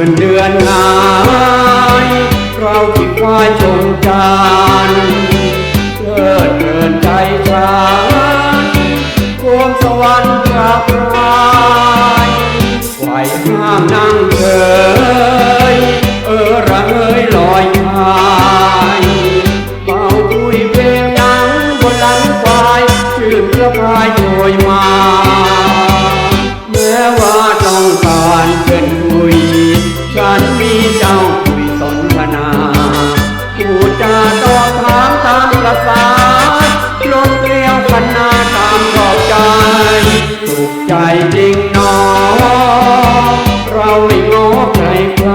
มื่นเดือนหายเราคิดว่าชงจานเกิดเกินใจฉันโกมสวรรค์กลับรายไหวห้ามนั่งเธอ จาตอบถามตามประสาลมเกลียวพันนาตามรอบใจสุขใจจริงหนอ เราไม่ง้อใครใคร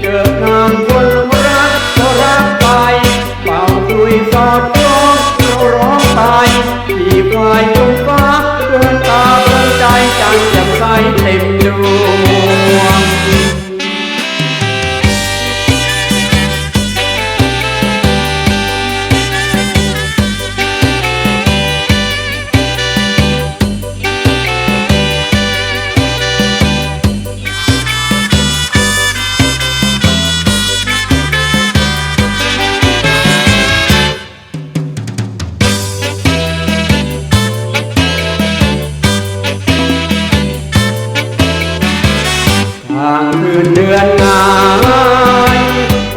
เจอนางคนรักก็รักไปเป่าคุยสอด คืนเดือนงาย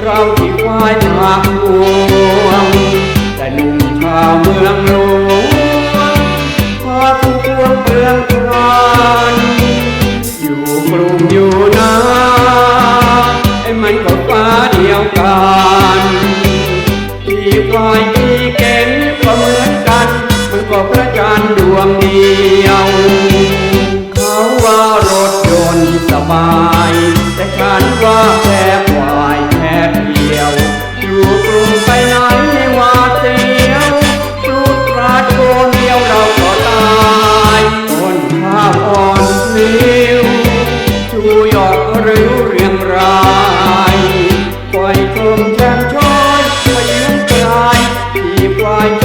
เราที่ควายทางหวงแต่หนุ่มชาวเมืองหลวงพาผู้พวงเปลืองทรานอยู่กรุงอยู่นาไอ้มันก็ฟ้าเดียวกันที่ควายที่เก่งก็เหมือนกัน มันก็พระจันทร์ดวงเดียว เขาว่ารถยนต์สบาย ว่าแค่ควายแค่เดียว อยู่กรุงไปไหนไม่ว่าเสียวลุกรากโกนเดียวเราก็ตายคนข้าอ่อนนิ้วชูยอดริ้วเรียงรายปล่อยกมแจมช้อยปยยืนกลที่ปลาย